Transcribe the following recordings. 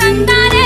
தந்தானே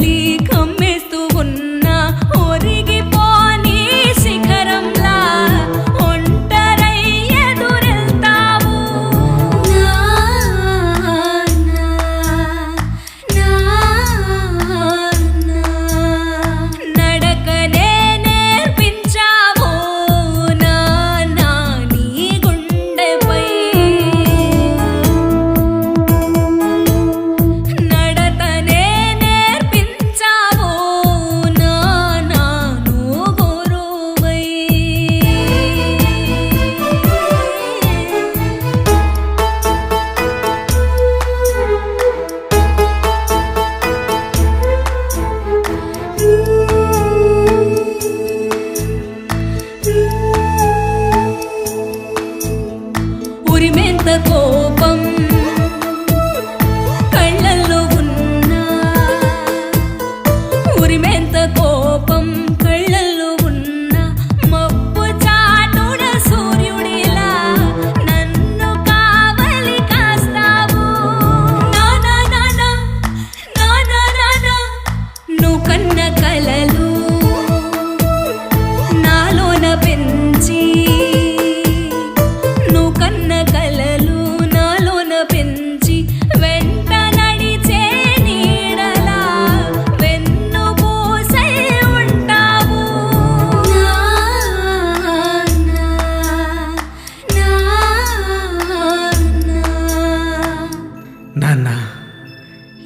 league. కోపం కళ్ళల్లో ఉన్న. ఉరిమెంత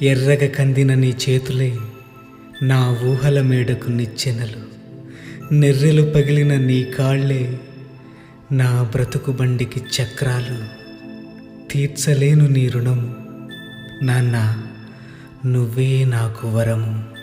ఎర్రగ కందిన నీ చేతులే నా ఊహల మేడకు నిచ్చెనలు. నెర్రెలు పగిలిన నీ కాళ్ళే నా బ్రతుకు బండికి చక్రాలు. తీర్చలేను నీ రుణము. నాన్న నువ్వే నాకు వరము.